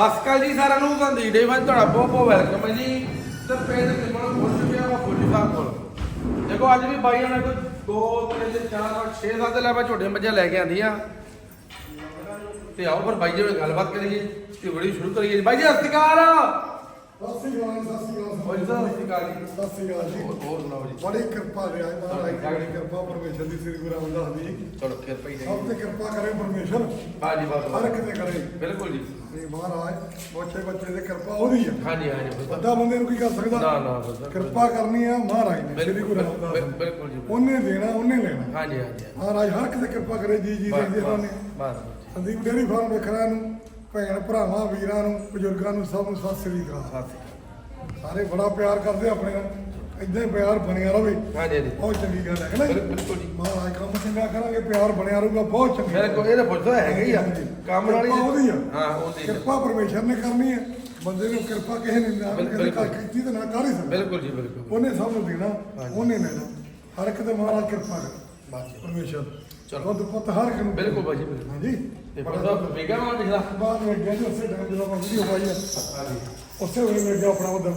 ਸਤਿ ਸ਼੍ਰੀ ਅਕਾਲ ਜੀ ਸਾਰਿਆਂ ਨੂੰ, ਸੰਦੀਪ ਡੇ ਮੈਂ ਤੁਹਾਡਾ ਬਹੁਤ ਬਹੁਤ ਵੈਲਕਮ ਹੈ ਜੀ। ਤੇ ਪਿੰਡ ਕਿਮਣ ਪਹੁੰਚ ਚੁੱਕਿਆ ਵਾ ਫੁੱਲੀ ਸਾਹਿਬ ਕੋਲ। ਦੇਖੋ, ਅੱਜ ਵੀ ਬਾਈਆਂ ਨੇ ਕੋਈ 2 3 4 6 7 ਲੈ ਮੈਂ ਝੋਟੇ ਮੱਝਾਂ ਲੈ ਕੇ ਆਂਦੀਆਂ। ਤੇ ਆਓ ਫਿਰ ਬਾਈ ਜੀ ਨਾਲ ਗੱਲਬਾਤ ਕਰੀਏ ਤੇ ਵੀਡੀਓ ਸ਼ੁਰੂ ਕਰੀਏ ਬਾਈ ਜੀ, ਸਤਿ ਸ਼੍ਰੀ ਅਕਾਲ। ਸਤਿ ਸ੍ਰੀ ਅਕਾਲ ਸਤਿ ਸ੍ਰੀ ਅਕਾਲ ਬਾਈ ਸਾਹਿਬ ਸਤਿ ਸ਼੍ਰੀ ਅਕਾਲ ਜੀ ਸਤਿ ਸ੍ਰੀ ਅਕਾਲ ਜੀ ਹੋਰ ਹੋਰ ਸੁਣਾਓ ਜੀ ਬੜੀ ਕਿਰਪਾ ਰਿਹਾ ਮਹਾਰਾਜ ਦੀ ਬੜੀ ਕਿਰਪਾ ਪਰਮੇਸ਼ਰ ਦੀ ਸ੍ਰੀ ਗੁਰੂ ਰਾਮਦਾਸ ਜੀ ਚਲੋ ਕਿਰਪਾ ਹੀ ਸਭ ਨਹੀਂ ਤੇ ਕਿਰਪਾ ਕਰੇ ਪਰਮੇਸ਼ਰ ਹਾਂਜੀ ਬਸ ਹਰ ਇੱਕ ਤੇ ਕਰੇ ਬਿਲਕੁਲ ਜੀ ਤੇ ਮਹਾਰਾਜ ਬੱਚੇ ਬੱਚੇ ਦੀ ਕਿਰਪਾ ਉਹਦੀ ਆ ਹਾਂਜੀ ਹਾਂਜੀ ਬਸ ਵੱਡਾ ਬੰਦੇ ਨੂੰ ਕੀ ਕਰ ਸਕਦਾ ਨਾ ਬਸ ਕਿਰਪਾ ਕਰਨੀ ਆ ਮਹਾਰਾਜ ਨੇ ਸ੍ਰੀ ਗੁਰੂ ਰਾਮਦਾਸ ਬਿਲਕੁਲ ਜੀ ਉਹਨੇ ਦੇਣਾ ਉਹਨੇ ਲੈਣਾ ਹਾਂਜੀ ਹਾਂਜੀ ਮਹਾਰਾਜ ਹਰ ਇੱਕ ਤੇ ਕਿਰਪਾ ਕਰੇ ਜੀ ਜੀ ਦੇ ਨੇ ਬਸ ਸੰਦੀਪ ਡੇਰੀ ਫਾਰਮ ਵੇਖਣਾ ਨੂੰ ਭੈਣ ਭਰਾਵਾਂ ਵੀਰਾਂ ਨੂੰ ਬਜ਼ੁਰਗਾਂ ਨੂੰ ਸਭ ਨੂੰ ਸਤਿ ਸ੍ਰੀ ਅਕਾਲ। ਸਤਿ ਸਾਰੇ ਬੜਾ ਪਿਆਰ ਕਰਦੇ ਆਪਣੇ ਨਾਲ। ਇਦਾਂ ਹੀ ਪਿਆਰ ਬਣਿਆ ਰਵੇ। ਹਾਂਜੀ ਹਾਂਜੀ ਬਹੁਤ ਚੰਗੀ ਗੱਲ ਹੈ ਨਾ? ਬਿਲਕੁਲ ਜੀ। ਮਹਾਰਾਜ ਕੰਮ ਚੰਗਾ ਕਰਾਂਗੇ ਪਿਆਰ ਬਣਿਆ ਰਹੂਗਾ ਬਹੁਤ ਚੰਗੀ ਮੇਰੇ ਕੋਲ ਇਹਦਾ ਪੁੱਛਦਾ ਹੈਗਾ ਹੀ ਆ। ਕੰਮ ਨਾਲ ਹੀ ਕਿਰਪਾ ਉਹਦੀ ਆ। ਹਾਂ ਉਹਦੀ। ਕਿਰਪਾ ਪਰਮੇਸ਼ਰ ਨੇ ਕਰਨੀ ਹੈ। ਬੰਦੇ ਨੂੰ ਕਿਰਪਾ ਕਿਸੇ ਨੇ ਨਾ ਬਿਲਕੁਲ, ਕਿਸੇ ਕਰ ਬਿਲਕੁਲ। ਕੀਤੀ ਤੇ ਨਾ ਕਰ ਹੀ ਸਕਦਾ। ਬਿਲਕੁਲ ਜੀ ਬਿਲਕੁਲ। ਉਹਨੇ ਸਭ ਨੂੰ ਦੇਣਾ। ਉਹਨੇ ਲੈਣਾ। ਹਰ ਇੱਕ ਤੇ ਮਹਾਰਾਜ ਕਿਰਪਾ ਕਰ। ਪਰਮੇਸ਼ਰ। ਚਲੋ। ਦੁੱਧ ਪੁੱਤ ਹਰ ਇੱਕ ਨੂੰ ਬਿਲਕੁਲ ਬਾਜੀ ਬਿਲਕੁਲ। ਹਾਂਜੀ। ਤੇ ਪਤਾ ਵੇਗਾ ਮਾਂ ਪਿਛਲਾ ਬਾਅਦ ਵਿੱਚ ਗਿਆ ਜੀ ਉਸੇ ਟਾਈਮ ਜਦੋਂ ਆਪਾਂ ਵੀਡੀਓ ਪਾਈ ਆ। ਹਾਂਜੀ। ਉਸੇ ਵੇਲੇ ਮਿਲ ਗਿਆ ਆਪਣਾ ਉਧਰ।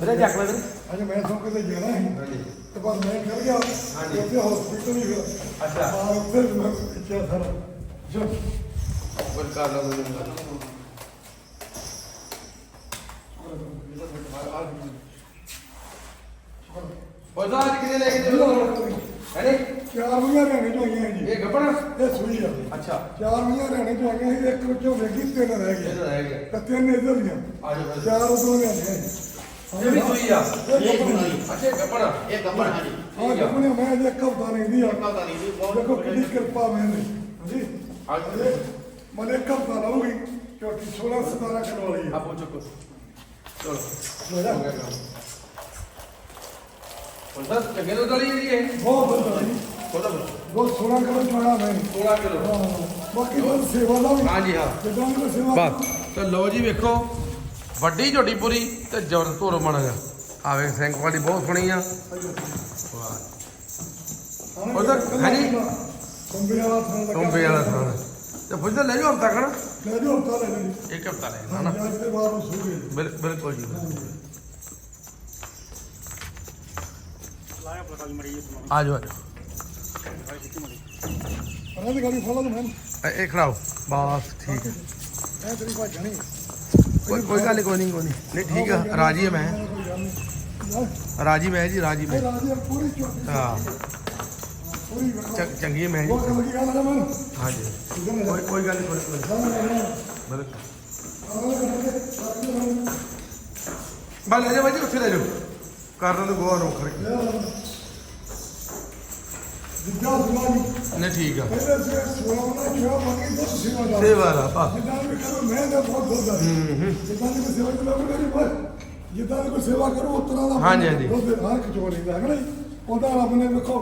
ਵੀਰੇ ਚੱਕ ਲੈ ਅੱਜ ਮੈਂ ਸੌਂ ਕਿਤੇ ਜਾਣਾ ਸੀ। ਹਾਂਜੀ। ਤੇ ਬਸ ਮੈਂ ਚਲ ਗਿਆ। ਹਾਂਜੀ। ਉੱਥੇ ਹਸਪੀਟਲ ਹੀ ਫਿਰ। ਅੱਛਾ। ਹਾਂ ਉੱਥੇ ਮੈਂ ਇੱਛਾ ਸਾਰਾ। ਜੋ ਕੋਈ ਕਰ ਲਾ ਪਤਾ ਅੱਜ ਕਿਨੇ ਲੈ ਕੇ ਚੱਲੋ। ਹੈ ਚਾਰ ਮਹੀਆਂ ਰਹਿਣੇ ਤੋਂ ਆਈਆਂ ਜੀ। ਇਹ ਗੱਪਣਾ ਇਹ ਸੂਈ ਆ। ਅੱਛਾ। ਚਾਰ ਮਹੀਆਂ ਰਹਿਣੇ ਤੋਂ ਆਈਆਂ ਸੀ ਇੱਕ ਵਿੱਚੋਂ ਵੇਗੀ ਤਿੰਨ ਰਹਿ ਇਹ ਗਏ। ਤਾਂ ਰਹਿ ਗਿਆ ਤੇ ਤਿੰਨ ਇਧਰ ਆ। ਫਿਰ। ਚਾਰ ਉਧਰੋਂ ਲਿਆਂਦੀਆਂ ਇਹ ਵੀ ਸੂਈ ਆ। ਇਹ ਗੱਪਣਾ। ਅੱਛਾ ਇਹ ਗੱਪਣਾ ਇਹ ਗੱਬੜ ਹਾਂਜੀ ਹਾਂ ਗੱਪਣੇ ਮੈਂ ਜੇ ਇੱਕ ਹਫ਼ਤਾ ਨਹੀਂ ਦੀ ਆ। ਪਤਾ ਨਹੀਂ ਜੀ ਬਹੁਤ ਦੇਖੋ ਕਿੰਨੀ ਕਿਰਪਾ ਮੈਨੇ ਹਾਂਜੀ। ਹਾਂਜੀ। ਮਨੇ ਇੱਕ ਹਫ਼ਤਾ ਰਹੂਗੀ ਕਿਉਂਕਿ 16 17 ਕਿਲੋ ਵਾਲੀ ਆ। ਆਪੋ ਚੁੱਕੋ। ਚਲੋ। ਮੇਰਾ ਹੋ ਗਿਆ। ਕੰਮ ਹੁਣ ਤਾਂ ਚੰਗੇ ਤੋਂ ਦਲੀ ਜੀ ਇਹ। ਬਹੁਤ ਬੰਦਾ ਬਹੁਤ 16 ਕਿਲੋ ਚੁਆਇਆ ਮੈਂ। 16 ਕਿਲੋ ਹਾਂ ਬਾਕੀ ਬਹੁਤ ਸੇਵਾ ਦਾ ਵੀ। ਹਾਂਜੀ ਹਾਂ। ਜਿੱਦਾਂ ਦੀ ਕੋਈ ਸੇਵਾ ਬਸ। ਤੇ ਲਓ ਜੀ ਵੇਖੋ ਵੱਡੀ ਝੋਟੀ ਪੂਰੀ ਤੇ ਜ਼ਬਰਦਸਤ ਧੋਰ ਬਣਾਗਾ ਆਵੇ ਸਿੰਘ ਵਾਲੀ ਬਹੁਤ ਸੋਹਣੀ ਆ। ਉਧਰ, ਹਾਂਜੀ। ਕੰਬੇ ਵਾਲਾ ਥਾਂ ਲੱਗਾ। ਟੋਂਬੇ ਵਾਲਾ ਥਾਂ। ਤੇ ਪੁੱਛਦਾ ਲੈ ਜਾਓ ਹਫਤਾ ਕਣ ਲੈ ਜਾਓ ਹਫ਼ਤਾ ਲੈ ਜਾਓ। ਜੀ ਇੱਕ ਹਫਤਾ ਲੈ ਜਾਣਾ ਨਾ ਅੱਜ ਦੇ ਬਾਅਦ ਨੂੰ ਸੂਗੇ ਬਿਲ- ਬਿਲਕੁਲ ਜੀ। ਆ ਜਾਓ ਆ ਜਾਓ। ਉਹਨਾਂ ਦੀ ਗਾੜੀ ਫੋਲੋ ਮੈਂ ਇਹ- ਇਹ ਖੜਾਓ। ਬਸ, ਠੀਕ ਹੈ। ਮੈਂ ਤੇਰੀ ਭਾਜ ਜਾਣੀ ਕੋਈ ਕੋਈ ਗੱਲ ਨਹੀਂ ਕੋਈ ਨਹੀਂ ਕੋਈ ਨਹੀਂ ਨਹੀਂ, ਠੀਕ ਆ। ਰਾਜੀ ਹੈ ਮੈਂ। ਰਾਜੀ ਮੈਂ ਜੀ, ਰਾਜੀ ਮੈਂ। ਰਾਜੀ ਪੂਰੀ ਚੋਟੀ ਹਾਂ। ਪੂਰੀ ਵੇਖੋ ਚੰ- ਚੰਗੀ ਮੈਂ ਜੀ। ਬਹੁਤ ਕੰਮ ਕੀ ਗੱਲ ਮੈਂ ਹਾਂਜੀ। ਕੋਈ ਕੋਈ ਗੱਲ ਨਹੀਂ ਕੋਈ ਕੋਈ ਨਹੀਂ। ਬਿਲਕੁਲ ਬਸ। ਲੈ ਜਾ ਬਾਜੀ ਉੱਥੇ ਲੈ ਜਾਓ। ਕਰ ਦੋ ਗੋਆ ਨੂੰ ਖੜ ਜਿੱਦਾਂ ਸੁਣਾ ਜੀ ਨਹੀਂ ਠੀਕ ਆ ਪਹਿਲੇ ਸੇ ਸੁਣਾ ਨਾ ਕਿਹਾ ਬਾਕੀ ਬਹੁਤ ਸੇਵਾ ਦਾ ਸੇਵਾ ਦਾ ਬਸ ਜਿੱਦਾਂ ਵੀ ਕਰੋ ਮੈਂ ਤਾਂ ਬਹੁਤ ਦੁੱਧ ਆ ਜਿੱਦਾਂ ਦੀ ਕੋਈ ਸੇਵਾ ਕਰੋ ਮੇਰੀ ਬਸ ਜਿੱਦਾਂ ਦੀ ਕੋਈ ਸੇਵਾ ਕਰੋ ਉਸ ਤਰ੍ਹਾਂ ਦਾ ਹਾਂਜੀ, ਹਾਂਜੀ। ਦੁੱਧ ਹਰ ਇੱਕ ਚੋਂ ਲੈਂਦਾ ਹੈ ਨਾ ਜੀ ਉਹਦਾ ਰੱਬ ਨੇ ਵੇਖੋ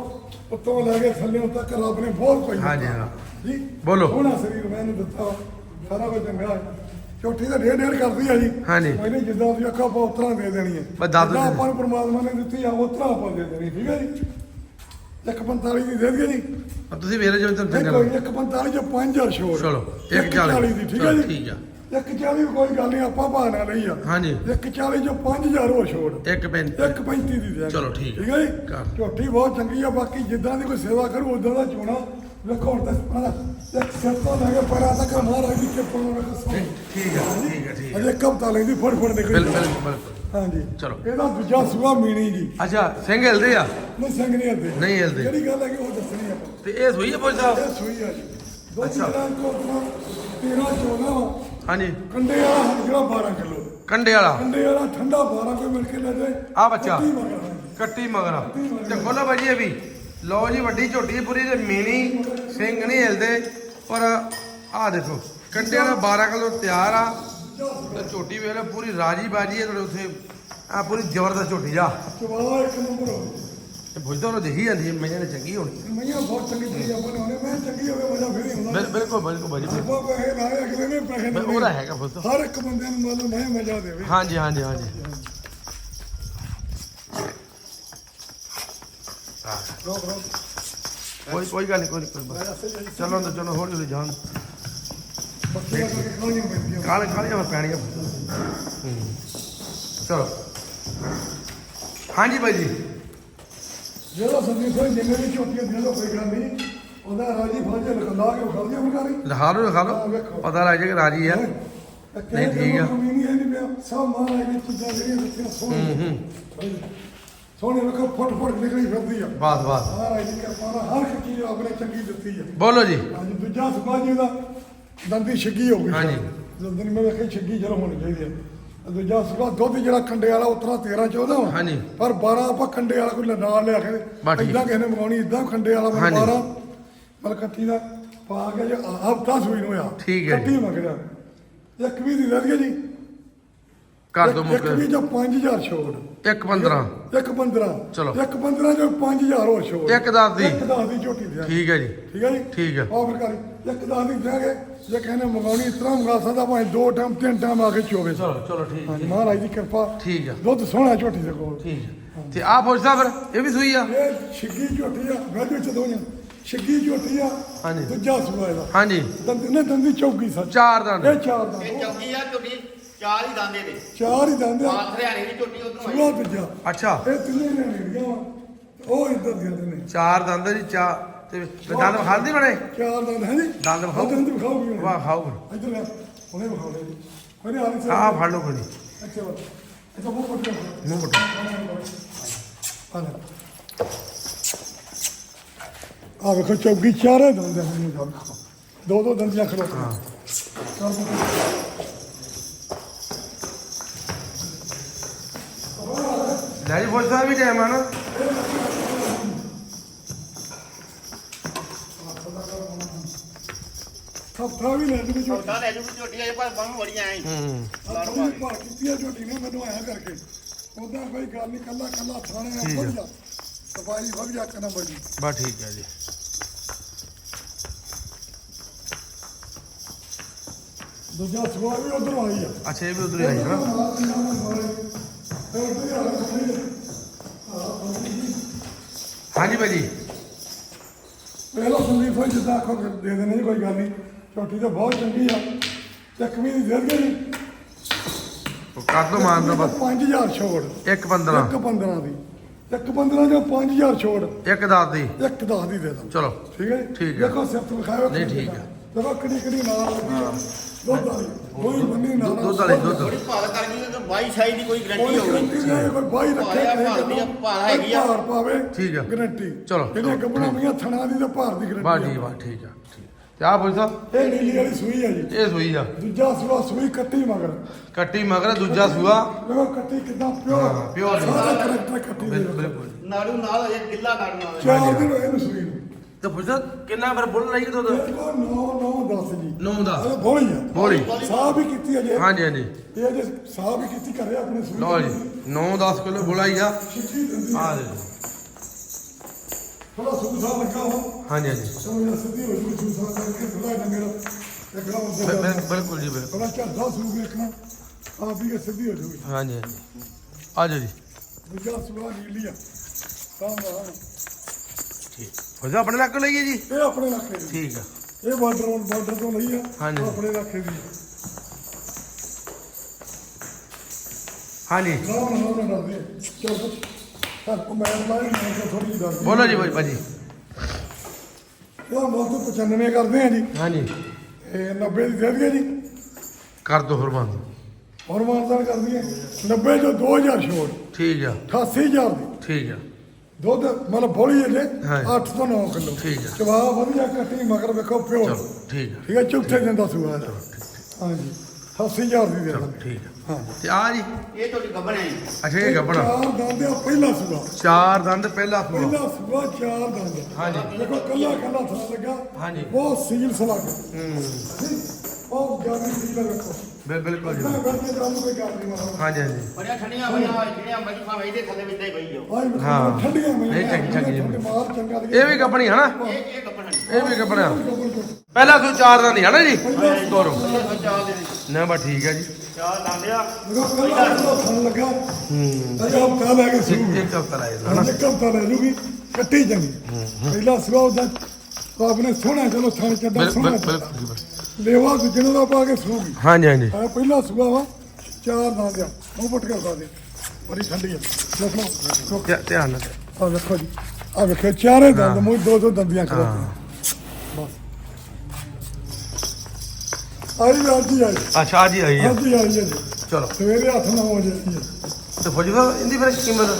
ਉੱਤੋਂ ਲੈ ਕੇ ਥੱਲੇ ਤੱਕ ਰੱਬ ਨੇ ਬਹੁਤ ਕੁਝ ਹਾਂਜੀ, ਦਿੱਤਾ। ਹਾਂ। ਜੀ ਬੋਲੋ। ਸੋਹਣਾ ਸਰੀਰ ਮੈਨੂੰ ਦਿੱਤਾ ਵਾ। ਸਾਰਾ ਕੁਝ ਚੰਗਾ ਹੈ। ਚੋਟੀ ਤਾਂ ਡੇਢ ਡੇਢ ਕਰਦੀ ਆ ਜੀ ਹਾਂਜੀ। ਜਿੱਦਾਂ ਦੀ ਅੱਖਾਂ ਆਪਾਂ ਦੇ ਦੇਣੀ ਹੈ ਬਸ ਦੱਸ ਦਿਓ ਜਿੱਦਾਂ ਜੀ। ਆਪਾਂ ਨੂੰ ਪਰਮਾਤਮਾ ਨੇ ਦਿੱਤੀ ਆ ਉਸ ਤਰ੍ਹਾਂ ਆਪਾਂ ਦੇ ਦੇਣੀ ਠੀਕ ਹੈ ਜੀ ਇੱਕ 45 ਦੀ ਦੇ ਦਈਏ ਜੀ। ਆ ਤੁਸੀਂ ਵੇਰੇ ਜੋ ਤੁਹਾਨੂੰ ਚੰਗਾ ਕੋਈ ਲੱਗੇ ਇੱਕ 45 ਚ 5000 ਛੋੜ। ਚਲੋ, ਇੱਕ ਇੱਕ ਚਾਲੀ। 40 ਦੀ ਠੀਕ ਹੈ ਜੀ? ਠੀਕ ਆ। ਇੱਕ 40 ਕੋਈ ਗੱਲ ਨਹੀਂ ਆਪਾਂ ਬਹਾਨਾ ਨਹੀਂ ਆ। ਹਾਂਜੀ। ਇੱਕ 40 ਚ 5000 ਹੋਰ ਛੋੜ। ਇੱਕ ਪੈਨ ਇੱਕ 35 ਦੀ ਦੇ। ਚਲੋ, ਠੀਕ ਹੈ। ਠੀਕ ਹੈ। ਜੀ? ਝੋਟੀ ਬਹੁਤ ਚੰਗੀ ਆ ਬਾਕੀ ਜਿੱਦਾਂ ਦੀ ਕੋਈ ਸੇਵਾ ਕਰੂ ਉਦਾਂ ਦਾ ਚੋਣਾ ਵੇਖੋ ਹੁਣ ਤੱਕ ਪਤਾ ਇੱਕ ਸਿਰ ਤੋਂ ਲੈ ਕੇ ਪੈਰਾਂ ਤੱਕ ਮਹਾਰਾਜ ਦੀ ਕਿਰਪਾ ਨਾਲ। ਠੀਕ ਆ ਠੀਕ ਆ ਠੀਕ ਅਜੇ ਹਫ਼ਤਾ ਲੈਂਦੀ ਫੜ ਫੜ ਨਿਕਲ। ਬਿਲ ਬਿਲ ਬਿਲਕੁਲ। ਹਾਂਜੀ। ਚਲੋ। ਇਹਦਾ ਦੂਜਾ ਸੂਆ ਮੀਣੀ ਜੀ। ਅੱਛਾ ਸਿੰਘ ਹਿਲਦੇ ਆ? ਨਹੀਂ ਸੰਗ ਨਹੀਂ ਹਲਦੇ। ਨਹੀਂ ਹਿਲਦੇ। ਜਿਹੜੀ ਗੱਲ ਹੈ ਕਿ ਉਹ ਦੱਸਣੀ ਆਪਾਂ ਤੇ ਇਹ ਸੋਈ ਹੈ ਪੁੱਛ ਸਾਹਿਬ? ਇਹ ਸੂਈ ਆ ਜੀ। ਅੱਛਾ। ਤੇਰਾ ਚੋਣਾ ਹਾਂਜੀ। ਕੰਡੇ ਵਾਲਾ ਜਿਹੜਾ 12 ਕਿਲੋ। ਕੰਡੇ ਵਾਲਾ? ਕੰਡੇ ਵਾਲਾ ਠੰਡਾ 12 ਕੋਈ ਮਿਲ ਕੇ ਲੈ ਜਾਏ। ਆ ਬੱਚਾ। ਕੱਟੀ ਮਗਰ ਤੇ ਖੋਲੋ ਭਾਜੀ ਇਹ ਵੀ। ਲਓ ਜੀ ਵੱਡੀ ਝੋਟੀ ਪੂਰੀ ਤੇ ਮੀਣੀ ਸਿੰਘ ਨਹੀਂ ਹਿਲਦੇ। ਪਰ ਆ ਦੇਖੋ ਕੰਡੇ ਵਾਲਾ 12 ਕਿਲੋ ਤਿਆਰ ਆ। ਤੇ ਝੋਟੀ ਵੇਖ ਪੂਰੀ ਰਾਜੀ ਬਾਜੀ ਹੈ ਤੁਹਾਡੇ ਉੱਥੇ। ਆ ਪੂਰੀ ਜ਼ਬਰਦਸਤ ਝੋਟੀ ਜਾ ਚਵਾ ਇੱਕ ਨੰਬਰ। ਹੋ ਤੇ ਪੁੱਛਦਾ ਉਹ ਦੇਖੀ ਜਾਂਦੀ ਹੈ ਮੈਨਾਂ ਨੇ ਚੰਗੀ ਹੋਣੀ। ਮਈਆਂ ਬਹੁਤ ਚੰਗੀ ਚੀਜ਼ ਆਪਾਂ ਨੇ ਮੈਂ ਚੰਗੀ ਹੋਵੇ ਮਜ਼ਾ ਫਿਰ ਹੀ ਹੁੰਦਾ ਬਿਲ- ਬਿਲਕੁਲ ਬਿਲਕੁਲ ਭਾਜੀ ਬਿਲਕੁਲ। ਆਪਾਂ ਪੈਸੇ ਲਾਏ ਅਗਲੇ ਨੇ ਪੈਸੇ ਬਿਲ- ਉਹਦਾ ਹੈਗਾ ਪੁੱਛਦਾ ਹਰ ਇੱਕ ਬੰਦੇ ਨੂੰ ਮੰਨ ਲਓ ਮੈਂ ਮਜ਼ਾ ਦੇਵੇ। ਹਾਂਜੀ ਹਾਂਜੀ ਹਾਂਜੀ। ਹਾਂ, ਰੋਕ ਰੋਕ। ਕੋਈ ਕੋਈ ਗੱਲ ਨਹੀਂ ਕੋਈ ਨਹੀਂ ਕੋਈ ਬਾਤ। ਚਲੋ ਚਲੋ ਹੌਲੀ ਹੌਲੀ ਜਾਣ। ਦਾ ਕਾਲੇ ਹੂੰ। ਚਲੋ। ਹਾਂਜੀ ਭਾਈ ਜੀ। ਜਿਹੜਾ ਸੰਦੀਪ ਸਿੰਘ ਜਿੰਨੇ ਵੀ ਝੋਟੀਆਂ ਦੀਆਂ ਤਾਂ ਕੋਈ ਗੱਲ ਨਹੀਂ ਉਹਦਾ ਰਾਜੀ ਫਾਜੇ ਲਖਲਾ ਕੇ ਖਾਲੀ ਬੁਖਾਰੀ ਲਿਖਾ ਲਓ ਲਿਖਾ ਲਓ ਪਤਾ ਲੱਗ ਜਾਏਗਾ ਰਾਜੀ ਆ। ਨਹੀਂ, ਠੀਕ ਆ। ਕਮੀ ਨਹੀਂ ਹੈ ਨਹੀਂ ਪਿਆ। ਸਭ ਮਹਾਰਾਜ ਦੀ ਚੀਜ਼ਾਂ ਜਿਹੜੀਆਂ ਸੋਹਣੀਆਂ ਹੂੰ ਸੋਹਣੀ ਵੇਖੋ ਫੁੱਟ ਫੁੱਟ ਨਿਕਲੀ ਫਿਰਦੀ ਆ। ਬਸ ਬਸ। ਮਹਾਰਾਜ ਦੀ ਕਿਰਪਾ ਨਾਲ ਹਰ ਇੱਕ ਚੀਜ਼ ਆਪਣੇ ਚੰਗੀ ਦਿੱਤੀ ਆ। ਬੋਲੋ ਜੀ। ਹਾਂਜੀ ਦੂਜਾ ਸਮਾਜੀ ਦਾ ਦੰਦੀ ਛਿੱਗੀ ਹੋ ਗਈ ਹਾਂਜੀ। ਦੰਦੀ ਮੈਂ ਵੇਖੀ ਛਿੱਗੀ ਜਰ ਹੋਣੀ ਚਾਹੀਦੀ ਆ ਦੂਜਾ ਸੁਭਾ ਦੁੱਧ ਜਿਹੜਾ ਕੰਡੇ ਵਾਲਾ ਉਤਰਾ 13 14 ਵਾ ਹਾਂਜੀ। ਪਰ 12 ਆਪਾਂ ਕੰਡੇ ਵਾਲਾ ਕੋਈ ਨਾਲ ਲਿਆ ਕੇ ਬਸ ਠੀਕ। ਇਦਾਂ ਕਿਸੇ ਨੇ ਮੰਗਾਉਣੀ ਇਦਾਂ ਕੰਡੇ ਵਾਲਾ ਮੈਂ ਹਾਂਜੀ। 12 ਮਲਕੱਤੀ ਦਾ ਪਾ ਕੇ ਜੇ ਹਫਤਾ ਸੂਈ ਨੂੰ ਆ ਠੀਕ ਹੈ ਜੀ। ਕੱਟੀ ਮੰਗਦਾ ਇੱਕ ਵੀ ਦੀ ਰਹਿ ਗਈ ਜੀ ਕਰ ਦੋ ਇੱਕ- ਇੱਕ ਵੀ ਮੁੱਕ ਜੋ 5000 ਛੋੜ। ਇੱਕ 15 ਇੱਕ 15 ਚਲੋ। ਇੱਕ 15 ਜੋ 5000 ਹੋਰ ਛੋੜ। ਇੱਕ ਦਸ ਦੀ। ਇੱਕ 10 ਦੀ ਝੋਟੀ ਦੇ ਠੀਕ ਹੈ ਜੀ। ਠੀਕ ਹੈ ਜੀ? ਠੀਕ ਹੈ। ਆਹ ਫਿਰ ਕਰ ਇੱਕ ਦਸ ਦੀ ਜਾਗੇ ਜੇ ਕਹਿੰਦੇ ਮੰਗਾਉਣੀ ਇਸ ਤਰ੍ਹਾਂ ਮੰਗਾ ਸਕਦਾ ਭਾਵੇਂ ਦੋ ਟਾਈਮ ਤਿੰਨ ਟਾਈਮ ਆ ਕੇ ਚੋਵੇ। ਚਲੋ ਚਲੋ ਠੀਕ ਹਾਂਜੀ ਮਹਾਰਾਜ ਦੀ ਕਿਰਪਾ। ਠੀਕ ਆ ਦੁੱਧ ਸੋਹਣਾ ਝੋਟੀ ਦੇ ਕੋਲ। ਠੀਕ ਆ। ਤੇ ਆ ਪੁੱਛਦਾ ਫਿਰ ਇਹ ਵੀ ਸੂਈ ਆ? ਇਹ ਛਿੱਗੀ ਝੋਟੀ ਆ ਵੈਦ ਵਿੱਚ ਦੋਈਆਂ। ਛਿੱਗੀ ਝੋਟੀ ਆ ਹਾਂਜੀ। ਦੂਜਾ ਸੂਆ ਇਹਦਾ। ਹਾਂਜੀ। ਦੰਦ ਨੇ ਦੰਦੀ ਚੌਗੀ ਸੱਚ। ਚਾਰ ਦੰਦ। ਇਹ ਚਾਰ ਦੰਦ। ਇਹ ਚੌਕੀ ਆ ਝੋਟੀ। ਚਾਰ ਹੀ ਦਾਂਦੇ ਦੇ ਚਾਰ ਹੀ ਦੰਦ ਆ। ਬਾਤ ਹਰਿਆਣੇ ਦੀ ਝੋਟੀ ਉਧਰੋਂ ਸੂਆ ਆਈ ਦੂਜਾ ਅੱਛਾ। ਇਹ ਤਿੰਨੇ ਨੇ ਲੀੜੀਆਂ ਵਾ। ਉਹ ਇੱਧਰ ਦੀਆਂ ਨੇ ਚਾਰ ਦੰਦ ਜੀ ਚਾ ਤੇ ਤੇ ਦੰਦ ਖਾਂਦੀ ਬਣੇ ਚਾਰ ਦੰਦ ਹੈ ਜੀ? ਦੰਦ ਵਿਖਾਓ। ਦੰਦ ਵਿਖਾਓ ਵੀ ਵਾਹ ਖਾਓ ਇੱਧਰ ਲੈ ਹੁਣੇ ਵਿਖਾਓ ਲੈ ਜੀ ਮੇਰੇ ਹਾਲ ਸੇ। ਆ ਫੜ ਲਓ ਕੋਈ ਅੱਛਾ ਵਾ ਅੱਛਾ ਮੂੰਹ ਪੱਟ ਮੂੰਹ ਪੱਟੋ। ਆ ਵੇਖੋ ਚੌਗੀ ਚਾਰੇ ਦੰਦ ਆ। ਗੱਲ ਦੋ ਦੋ ਦੰਦੀਆਂ ਖੜੋ। ਹਾਂ। ਲੈ ਜੀ ਪੁੱਛਦਾ ਵੀ ਟਾਈਮ ਆ ਨਾ। ਸਫਰਾ ਵੀ ਲੈ ਜੂ ਝੋਟੀ। ਛੋਟਾ ਲੈ ਜੂ ਝੋਟੀ ਅਜੇ ਪਰ ਬੰਮ ਬੜੀਆਂ ਆਈ ਹੂੰ। ਆਪਣੀ ਭਾਅ ਕੀਤੀ ਆ ਝੋਟੀ ਨੇ ਮੈਨੂੰ ਆਇਆ ਕਰਕੇ। ਉਹਦਾ ਕੋਈ ਗੱਲ ਨਹੀਂ ਕੱਲਾ ਕੱਲਾ ਥਾਣੇ ਆ। ਵਧੀਆ। ਸਫ਼ਾਈ ਵਧੀਆ ਇੱਕ ਨੰਬਰ ਦੀ। ਬਸ ਠੀਕ ਹੈ ਜੀ। ਦੂਜਾ ਸਵਾ ਵੀ ਉਧਰੋਂ ਆਈ ਆ। ਅੱਛਾ ਇਹ ਵੀ ਉਧਰ ਹੀ ਆਈ ਹੈ ਨਾ ਹਾਂਜੀ ਭਾਈ ਜੀ ਪਹਿਲਾਂ ਸੰਦੀਪ ਭਾਈ ਜਿੱਦਾਂ ਆਖੋ ਦੇ ਦੇਣੇ ਜੀ ਕੋਈ ਗੱਲ ਨਹੀਂ। ਝੋਟੀ ਤਾਂ ਬਹੁਤ ਚੰਗੀ ਆ। ਚੱਕਵੀਂ ਦੀ ਦੇ ਗਈ ਉਹ ਕਰ ਦੋ ਮਾਨ ਦੋ ਬਸ। 5000 ਛੋੜ। ਇੱਕ 15 ਇੱਕ 15 ਦੀ। ਇੱਕ 15 ਜੋ 5000 ਛੋੜ। ਇੱਕ 10 ਦੀ। ਇੱਕ 10 ਦੀ ਦੇ ਦਾਂ ਚਲੋ। ਠੀਕ ਹੈ? ਠੀਕ ਹੈ। ਦੇਖੋ ਸਿਫਤ ਵਿਖਾਇਓ ਨਹੀਂ, ਠੀਕ ਹੈ। ਦੇਖੋ ਕਿਹੜੀ ਕਿਹੜੀ ਨਾਲ ਲੱਗੀ ਆ। ਦੁੱਧ ਵਾਲੀ ਕੋਈ ਬੰਨੀ ਨਾਲ ਦੁੱਧ ਵਾਲੀ ਦੁੱਧ। ਥੋੜੀ ਭਾਲ ਕਰ ਗਈ ਤਾਂ 22 ਸਾਈ ਦੀ ਕੋਈ ਕੋਈ ਗਰੰਟੀ ਹੋਊਗੀ ਗਰੰਟੀ ਨਹੀਂ ਕੋਈ ਬਾਈ ਰੱਖੇ ਭਾਰ ਨਹੀਂ ਭਾਰ ਦੀ ਆ, ਭਾਰ ਹੈਗੀ ਆ। ਭਾਰ ਪਾਵੇ ਠੀਕ ਆ। ਗਰੰਟੀ ਚਲੋ। ਜਿਹੜੀਆਂ ਗੱਬਣਾ ਮੀਆਂ ਥਣਾ ਦੀ ਤੇ ਭਾਰ ਦੀ ਬਸ ਗਰੰਟੀ ਠੀਕ ਬਸ ਠੀਕ ਆ ਠੀਕ ਤੇ ਆ ਪੁੱਛਦਾ ਇਹ ਨੀਲੀ ਵਾਲੀ ਸੂਈ ਆ ਜੀ। ਇਹ ਸੂਈ ਆ। ਦੂਜਾ ਸੂਆ ਸੂਈ ਕੱਟੀ ਮਗਰ। ਕੱਟੀ ਮਗਰ ਦੂਜਾ ਸੂਆ। ਦੇਖੋ ਕੱਟੀ ਕਿਦਾਂ ਪਿਓਰ ਜੀ। ਸਾਰਾ ਕਰੈਕਟਰ ਕੱਟੀ ਦੇ ਬਿਲਕੁਲ ਬਿਲਕੁਲ ਨਾੜੂ ਨਾਲ ਅਜੇ ਗਿੱਲਾ ਨਾਲ ਚਾਰ ਦਿਨ ਹੋਏ ਨੂੰ ਸੂਈ ਨੂੰ। ਤੇ ਪੁੱਛਦਾ ਕਿੰਨਾ ਫਿਰ ਬੁੱਲ ਲਈ ਦੁੱਧ ਦੇਖੋ 9 9 10 ਜੀ। ਨੌ ਦਾ ਇਹ ਬੋਲੀ ਆ। ਬੋਲੀ। ਸਾਹ ਵੀ ਕੀਤੀ ਅਜੇ। ਹਾਂਜੀ ਹਾਂਜੀ। ਇਹ ਅਜੇ ਸਾਹ ਵੀ ਕੀਤੀ ਕਰ ਰਿਹਾ ਆਪਣੇ ਸੂਈ ਲਓ ਜੀ 9-10 ਕਿਲੋ ਬੁਲਾਈ ਆ। ਆ। ਦੇ। ਥੋੜਾ ਸੂਸਾ ਲੱਗਾ ਹੋ ਹਾਂਜੀ ਹਾਂਜੀ। ਸਮਝ ਸਿੱਧੀ ਹੋ ਜੂ ਸੂਸਾ ਕਰਕੇ ਥੋੜਾ ਬਿਲ- ਹੁੰਦਾ ਬਿਲ- ਬਿਲਕੁਲ ਜੀ ਬਿਲਕੁਲ। ਥੋੜਾ ਝੜਦਾ ਸੂਗ ਵੇਖਣਾ ਆਪ ਵੀ ਇਹ ਸਿੱਧੀ ਹੋ ਜੂਗੀ। ਹਾਂਜੀ ਹਾਂਜੀ। ਆ ਜੀ। ਦੂਜਾ ਸੂਆ ਨੀਲੀ ਆ ਤਾਂ ਵਾ ਠੀਕ ਪੁੱਛਦਾ ਆਪਣੇ ਲੱਕ ਲਈਏ ਜੀ? ਇਹ ਆਪਣੇ ਇਲਾਕੇ ਦੀ ਠੀਕ ਆ। ਇਹ ਬਾਰਡਰ ਬਾਰਡਰ ਤੋਂ ਲਈ ਆ। ਹਾਂਜੀ। ਉਹ ਆਪਣੇ ਇਲਾਕੇ ਦੀ ਹਾਂਜੀ। ਨਾ ਨਾ ਨਾ ਨਾ ਚਲ ਤਾਂ ਮੈਂ ਮੈਂ ਮੈਂ ਥੋੜੀ ਦੱਸ ਬੋਲੋ ਜੀ ਬਾਈ ਭਾਜੀ। ਇਹ ਮੌਤ 95 ਕਰਦੇ ਆ ਜੀ। ਹਾਂਜੀ। ਇਹ 90 ਦੀ ਦੇ ਦਈਏ ਜੀ। ਕਰ ਦੋ ਬੰਦ ਹੋਰ ਮਾਨਦਾਨ ਕਰ ਦਈਏ। 90 ਜੋ 2000 ਛੋੜ। ਠੀਕ ਆ। 88000 ਦੀ। ਠੀਕ ਆ। ਦੁੱਧ ਮਤਲਬ ਬੋਲੀ ਜੇ ਹਾਂ। 8 ਤੋਂ 9 ਕਿਲੋ। ਠੀਕ ਹੈ। ਜਵਾਬ ਵਧੀਆ ਕੱਟੀ ਮਗਰ ਵੇਖੋ ਪਿਓ। ਚਲੋ ਠੀਕ ਆ ਠੀਕ ਹੈ ਚੌਥੇ ਦਿਨ ਦਾ ਸੂਆ ਹੈ। ਹਾਂਜੀ 80000 ਦੀ ਦੇ ਦਾਂਗੇ ਠੀਕ ਹਾਂ। ਤੇ ਆ ਜੀ। ਇਹ ਝੋਟੀ ਗੱਬਣ ਆਈ ਅੱਛਾ ਇਹ ਗੱਬਣਾ ਚਾਰ ਦੰਦ ਆ ਪਹਿਲਾ ਸੂਆ। ਚਾਰ ਦੰਦ ਪਹਿਲਾ ਸੂਆ। ਪਹਿਲਾ ਸੂਆ ਚਾਰ ਦੰਦ। ਹਾਂਜੀ। ਦੇਖੋ ਕੱਲਾ ਕੱਲਾ ਥਾਂ ਲੱਗਾ। ਹਾਂਜੀ। ਬਹੁਤ ਸੀਲ ਸਲਾਗ ਹੂੰ। ਬਹੁਤ ਜਾਨੀ ਸੀਲ ਵੇਖੋ ਬਿਲ- ਬਿਲਕੁਲ ਜੀ। ਮੈਂ ਵਰਤੇ ਕੰਮ ਕੋਈ ਗੱਲ ਨਹੀਂ ਮਾਰਾ ਹਾਂਜੀ ਹਾਂਜੀ। ਬੜੀਆਂ ਠੰਡੀਆਂ ਬੜੀਆਂ ਜਿਹੜੀਆਂ ਮਜਫਾ ਵਈਦੇ ਥੱਲੇ ਵਿੱਚ ਹੀ ਪਈ ਜਾਓ ਹਾਂ। ਠੰਡੀਆਂ ਮੈਂ ਨਹੀਂ, ਚੰਗੀ- ਚੰਗੀ। ਮਾਰ ਚੰਗਾ ਇਹ ਵੀ ਗੱਬਣੀ ਹੈ ਨਾ ਇਹ ਇਹ ਗੱਬਣ ਆਈ ਇਹ ਵੀ ਗੱਬਣਾ ਪਹਿਲਾ ਸੂ ਚਾਰ ਦੰਦ ਹੀ ਹੈ ਨਾ ਜੀ ਤੋਰੋ। ਇਹ ਚਾਰ ਦੇ ਵਿੱਚ। ਨਾ ਬਾ ਠੀਕ ਹੈ ਜੀ। ਚਾਰ ਦਾਂਦਿਆ ਦੇਖੋ ਕੱਲਾ ਕੱਲਾ ਥਾਂ ਲੱਗਾ। ਹੂੰ। ਅਜਾ ਹਫਤਾ ਲੈ ਕੇ ਇੱਕ ਇੱਕ ਹਫ਼ਤਾ ਲਾਇਆ ਹਨਾ? ਇੱਕ ਹਫਤਾ ਲੈ ਲੂਗੀ ਕੱਟੀ ਚੰਗੀ। ਪਹਿਲਾ ਸੂਆ ਉਹਦਾ। ਰੱਬ ਨੇ ਸੋਹਣਾ ਚਲੋ ਥਾਂ ਚੱਡਾ ਬਿਲ- ਸੋਹਣਾ। ਬਿਲ- ਬਿਲਕੁਲ ਜੀ, ਬਿਲਕੁਲ। ਲੇਵਾ ਦੂਜੇ ਦਾ ਪਾ ਕੇ ਸੂਗੀ ਹਾਂਜੀ ਹਾਂਜੀ। ਆ ਪਹਿਲਾ ਸੂਆ ਵਾ ਚਾਰ ਦੰਦ ਆ ਉਹ ਪਟ ਕੇ ਖਾ ਦੇ। ਬੜੀ ਠੰਡੀ ਆ। ਦੇਖੋ ਧਿਆ- ਧਿਆਨ ਨਾਲ। ਆ ਵੇਖੋ ਜੀ ਆ ਵੇਖੋ ਚਾਰੇ ਦੰਦ ਮੂੰਹ ਦੋ ਦੋ ਦੰਦੀਆਂ ਖੜਾਤੀਆਂ ਆਈ ਵੀ ਅੱਜ ਹੀ ਆਈ। ਅੱਛਾ ਜੀ ਆਈ ਆ। ਅੱਜ ਹੀ ਆਈ ਹੈ ਜੀ। ਚਲੋ। ਸਵੇਰੇ ਹੱਥ ਨਾ ਹੋ ਜਾਂਦੀ ਹੈ। ਤੇ ਫੌਜੀ ਸਾਹਿਬ ਇਹਦੀ ਫਿਰ ਕੀਮਤ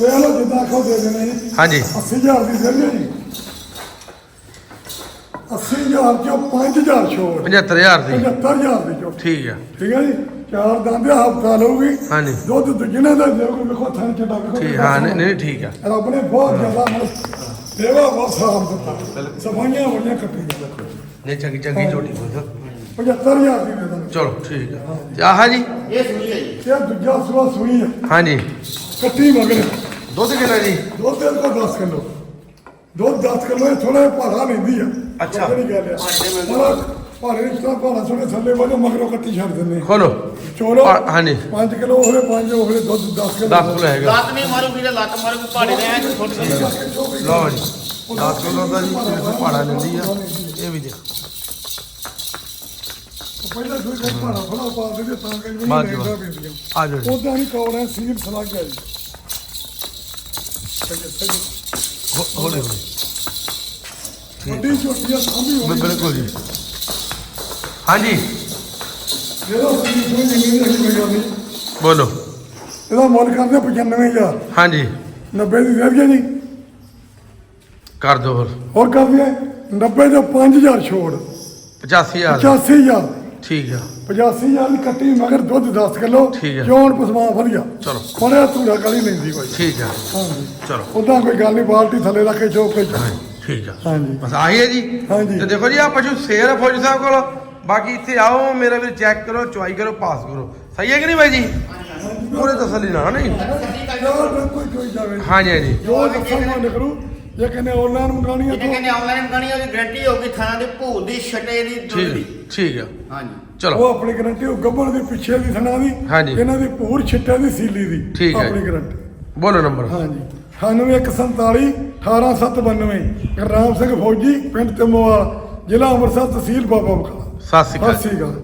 ਇਹ ਲੋ ਜਿੱਦਾਂ ਕੋ ਦੇ ਦੇਣੇ। ਜੀ ਹਾਂਜੀ 80000 ਦੀ ਦੇ ਜੀ। 80000 ਚੋਂ 5000 ਛੋੜ 75000 ਦੀ। 75000 ਦੀ ਚੋਂ ਠੀਕ ਆ। ਠੀਕ ਹੈ ਜੀ? ਚਾਰ ਦੰਦ ਹਫਤਾ ਲਊਗੀ। ਹਾਂਜੀ। ਦੁੱਧ ਦੁੱਜਣੇ ਦਾ ਦੇਊਗੀ ਵੇਖੋ ਥਣ ਚੱਡਾ ਵੇਖੋ ਠੀਕ ਹਾਂ ਨਹੀਂ ਨਹੀਂ ਠੀਕ ਆ। ਰੱਬ ਨੇ ਬਹੁਤ ਜ਼ਿਆਦਾ ਮਨ ਦੇਵਾ ਬਹੁਤ ਸਾਫ਼ ਦਿੱਤਾ। ਸਫਾਈਆਂ ਬੜੀਆਂ ਕੱਟੀਆਂ। ਦੇਖੋ ਨਹੀਂ ਚੰਗੀ ਚੰਗੀ ਝੋਟੀ ਸਾਹਿਬ 75000 ਦੀ ਦੇ ਚਲੋ ਠੀਕ ਆ। ਤੇ ਆਹ ਜੀ। ਇਹ ਸੁਣੀ ਹੈ ਜੀ। ਇਹ ਦੂਜਾ ਸੁਆ ਸੂਈ ਹੈ ਹਾਂਜੀ। ਕੱਟੀ ਮਗਰ। ਦੁੱਧ ਕਿੰਨਾ ਜੀ? ਦੁੱਧ ਦੇ ਕੋ 10 ਕਿਲੋ। ਦੁੱਧ 10 ਕਿਲੋ ਇਹ ਥੋੜਾ ਭਾਰਾ ਲੈਂਦੀ ਆ। ਅੱਛਾ। ਨਹੀਂ ਗੱਲ ਆ ਭਾਰੇ ਇਸ ਤਰ੍ਹਾਂ ਭਾਰਾ ਥੋੜੇ ਥੱਲੇ ਵਾਲੇ ਮਗਰੋਂ ਕੱਟੀ ਛੱਡ ਦਿੰਦੇ ਖੋਲੋ। ਚੋਲੋ। ਪਾ- ਹਾਂਜੀ। 5 ਕਿਲੋ ਹੋਵੇ 5 ਹੋਵੇ ਦੁੱਧ 10 ਕਿਲੋ 10 ਕਿਲੋ ਹੈਗਾ। ਲੱਤ ਨਹੀਂ ਮਾਰੂਗੀ ਤੇ ਲੱਤ ਮਾਰੂਗੀ ਪਹਾੜੇ ਦੇ ਐ ਛੋਟੀ ਛੋਟੀ ਲਓ ਜੀ। 10 ਕਿਲੋ ਦਾ ਜੀ ਇਹ ਪਹਾੜਾ ਲੈਂਦੀ ਆ। ਇਹ ਵੀ ਦੇਖ ਪਹਿਲਾਂ ਸੂਈ ਕੋ ਭਾਰਾ ਫੜਾ ਪਾ ਦਿੰਦੇ ਤਾਂ ਕਿ ਨਹੀਂ ਬਾਅਦ ਚ ਲੈਂਦਾ ਬਾਅਦ। ਪੈਂਦੀਆਂ ਆ। ਜਾਓ ਜੀ। ਉਦਾਂ ਨਹੀਂ ਕੌੜਾ ਸੀਲ ਸਲਾਗ ਆ ਜੀ ਸਹੀ ਸਹੀ ਹੋ- ਹੌਲੀ ਹੌਲੀ ਵੱਡੀ ਝੋਟੀਆਂ ਸਾਂਭੀ ਬਿ- ਹੋਣੀ ਬਿਲਕੁਲ ਜੀ। ਹਾਂਜੀ। ਜਿਹੜਾ ਦੀ ਰੱਖੀ ਹੋਈ ਨਹੀਂ ਬੋਲੋ। ਇਹਦਾ ਮੁੱਲ ਕਰਦੇ 95000 ਹਾਂਜੀ। 90 ਦੀ ਦਈਏ ਜੀ ਕਰ ਦੋ ਹੋਰ। ਹੋਰ ਕਰ ਦਈਏ 90 ਦੇ 5000 ਛੋੜ। 85000 85000 ਠੀਕ ਆ। 85000 ਦੀ ਕੱਟੀ ਮਗਰ ਦੁੱਧ 10 ਕਿਲੋ ਠੀਕ ਹੈ। ਜੋਨ ਪਸਮਾ ਵਧੀਆ। ਚਲੋ। ਕੋਣਿਆ ਧੂੜਾ ਕਾਲੀ ਲੈਂਦੀ ਕੋਈ। ਠੀਕ ਆ। ਹਾਂਜੀ। ਚਲੋ। ਉਦਾਂ ਕੋਈ ਗੱਲ ਨਹੀਂ ਬਾਲਟੀ ਥੱਲੇ ਰੱਖ ਕੇ ਚੋਕ ਕੇ ਠੀਕ ਆ। ਹਾਂਜੀ। ਬਸ ਆਹੀ ਹੈ ਜੀ। ਹਾਂਜੀ। ਤੇ ਦੇਖੋ ਜੀ ਆ ਪਸ਼ੂ ਸੇਰ ਫੌਜੀ ਸਾਹਿਬ ਕੋਲ। ਬਾਕੀ ਇੱਥੇ ਆਓ ਮੇਰਾ ਵੀ ਚੈੱਕ ਕਰੋ ਚੁਆਈ ਕਰੋ ਪਾਸ ਕਰੋ। ਸਹੀ ਹੈ ਕਿ ਨਹੀਂ ਬਾਈ ਜੀ? ਪੂਰੇ ਤਸੱਲੀ ਨਾਲ ਨਹੀਂ? ਯਾਰ ਕੋਈ ਕੋਈ ਜਾਵੇ। ਹਾਂਜੀ ਹਾਂਜੀ। ਜੋ ਦੱਸਾਂਗਾ ਨਿਕਲੂ ਜੇ ਕਹਿੰਦੇ ਆਨਲਾਈਨ ਮੰਗਾਣੀ ਹੈ ਜਿਹਨੇ ਕਹਿੰਦੇ ਆਨਲਾਈਨ ਗਣੀ ਉਹਦੀ ਗਾਰੰਟੀ ਹੋਊਗੀ ਥਾਂ ਦੀ ਭੂਤ ਦੀ ਛਟੇ ਦੀ ਦੁੱਧ ਦੀ। ਠੀਕ ਠੀਕ ਆ। ਹਾਂਜੀ। ਚਲੋ। ਉਹ ਆਪਣੀ ਗਰੰਟੀ ਉਹ ਗੱਬਣ ਦੀ ਪਿੱਛੇ ਦੀ ਥਣਾ ਦੀ ਹਾਂਜੀ। ਇਹਨਾਂ ਦੀ ਪੂਰ ਛਿੱਟੇ ਦੀ ਸੀਲੀ ਦੀ ਠੀਕ ਹੈ। ਆਪਣੀ ਗਰੰਟੀ ਬੋਲੋ ਨੰਬਰ। ਹਾਂਜੀ। 9147 18792 ਗੁਰਨਾਮ ਸਿੰਘ ਫੌਜੀ ਪਿੰਡ ਤਮੋਵਾਲ ਜ਼ਿਲ੍ਹਾ ਅੰਮ੍ਰਿਤਸਰ ਤਹਿਸੀਲ ਬਾਬਾ ਬਕਾਲਾ ਸਤਿ ਸ਼੍ਰੀ ਅਕਾਲ। ਸਤਿ ਸ੍ਰੀ ਅਕਾਲ।